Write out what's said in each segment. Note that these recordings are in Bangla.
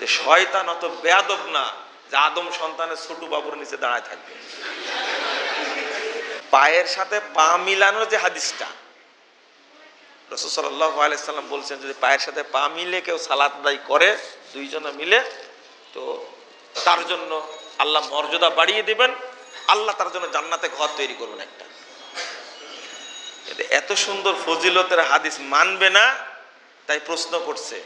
যে শয়তান অত বেয়াদব না যে আদম সন্তানের ছোট বাবুর নিচে দাঁড়ায় থাকবে। পায়ের সাথে পা মিলানোর যে হাদিসটা রসুসাল্লাহ বলছেন, যদি পায়ের সাথে পা মিলে কেউ সালাত আদায় করে, দুইজনে মিলে, তো তার জন্য আল্লাহ মর্যাদা বাড়িয়ে দিবেন, আল্লাহ তার জন্য জান্নাতে ঘর তৈরি করবেন একটা। এত সুন্দর ফজিলতের হাদিস মানবে না, তাই প্রশ্ন করছে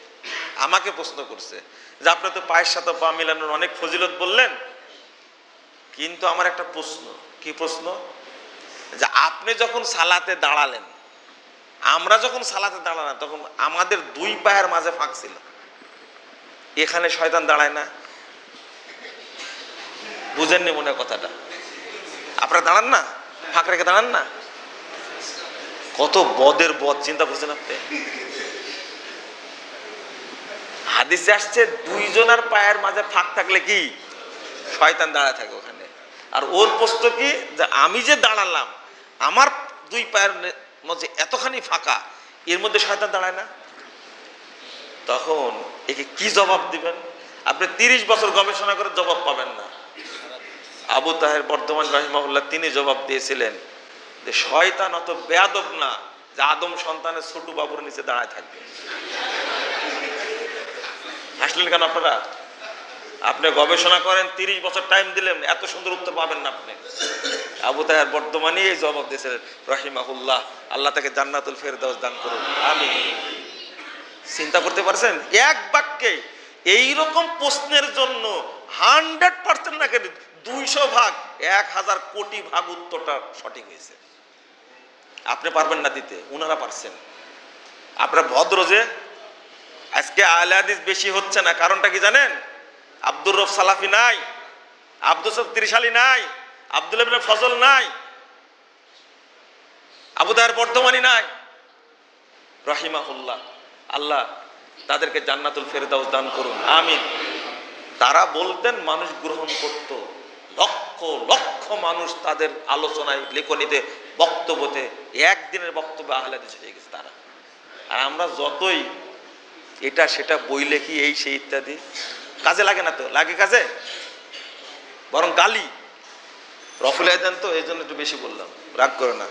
আমাকে প্রশ্ন করছে যে আপনি তো পায়ের সাথে পা মিলানোর অনেক ফজিলত বললেন। কিন্তু আমার একটা প্রশ্ন, কি প্রশ্ন? যে আপনি যখন সালাতে দাঁড়ালেন, আমরা যখন সালাতে দাঁড়ালাম, তখন আমাদের দুই পায়ের মাঝে ফাঁক ছিল। এখানে শয়তান দাঁড়ায় না। বুঝেননি মনে কথাটা? আপনারা দাঁড়ান না? ফাঁক রেখে দাঁড়ান না? কত বদের বদ, চিন্তা করছেন আপনি? হাদিসে আসছে দুইজনের পায়ের মাঝে ফাঁক থাকলে কি? শয়তান দাঁড়ায় থাকে ওখানে। আর ওর প্রশ্ন কি? যে আমি যে দাঁড়ালাম, আমার দুই পায়ের মধ্যে এতখানি ফাঁকা, এর মধ্যে শয়তান দাঁড়ায় না? তখন একে কি জবাব দিবেন? আপনি তিরিশ বছর গবেষণা করে জবাব পাবেন না। আবু তাহের বর্ধমান রহিমাহুল্লাহ তিনি জবাব দিয়েছিলেন যে শয়তান অত বেয়াদব না যে আদম সন্তানের ছোট বাবুর নিচে দাঁড়ায় থাকবে। হাসলেন কেন আপনারা? আপনি গবেষণা করেন, তিরিশ বছর টাইম দিলেন, এত সুন্দর উত্তর পাবেন না আপনি। আবু তাহের বর্তমানে এই জবাব দিয়েছিলেন, রহিমাহুল্লাহ, আল্লাহ তাকে জান্নাতুল ফেরদাউস দান করুন। আমি চিন্তা করতে পারছেন? এক বাক্যে এইরকম প্রশ্নের জন্য হান্ড্রেড পার্সেন্ট না কেন দুইশো ভাগ, এক হাজার কোটি ভাগ উত্তরটা সঠিক হয়েছে। আপনি পারবেন না দিতে, উনারা পারছেন। আপনারা ভদ্র যে আজকে আহলে হাদিস বেশি হচ্ছে না, কারণটা কি জানেন? আব্দুর রফ সালাফি নাই, আব্দুল সব ত্রিশালী নাই, আব্দুল ফজল নাই, আবু দায়ের বর্ধমানি নাই। রহিমাহুল্লাহ, আল্লাহ তাদেরকে জান্নাতুল ফেরদাউস দান করুন, আমিন। তারা বলতেন, মানুষ গ্রহণ করত। লক্ষ লক্ষ মানুষ তাদের আলোচনায়, লেখনীতে, বক্তব্যতে, একদিনের বক্তব্য আহলাদিস হয়ে গেছে তারা। আর আমরা যতই এটা, সেটা, বই লেখি, এই, সেই ইত্যাদি। কাজে লাগে না তো? লাগে কাজে? বরং গালি। রফুল আয়দান তো, এই জন্য একটু বেশি বললাম। রাগ করে না।